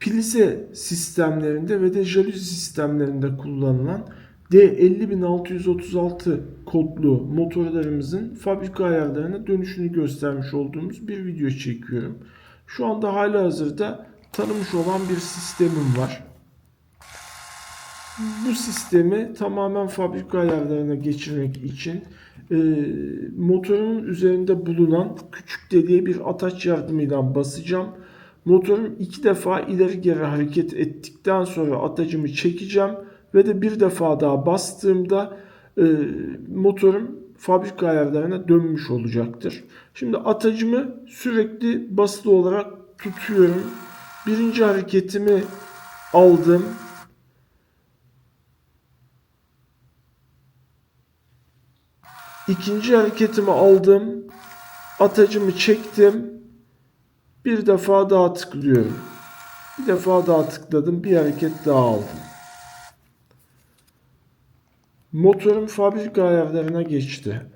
plize sistemlerinde ve de jaluzi sistemlerinde kullanılan D50636 kodlu motorlarımızın fabrika ayarlarına dönüşünü göstermiş olduğumuz bir video çekiyorum. Şu anda hala hazırda tanımış olan bir sistemim var. Bu sistemi tamamen fabrika ayarlarına geçirmek için e, motorun üzerinde bulunan küçük deliğe bir ataç yardımıyla basacağım. Motorum iki defa ileri geri hareket ettikten sonra atacımı çekeceğim ve de bir defa daha bastığımda e, motorum fabrika ayarlarına dönmüş olacaktır. Şimdi atacımı sürekli basılı olarak tutuyorum. Birinci hareketimi aldım. İkinci hareketimi aldım. Atacımı çektim. Bir defa daha tıklıyorum. Bir defa daha tıkladım. Bir hareket daha aldım. Motorum fabrika ayarlarına geçti.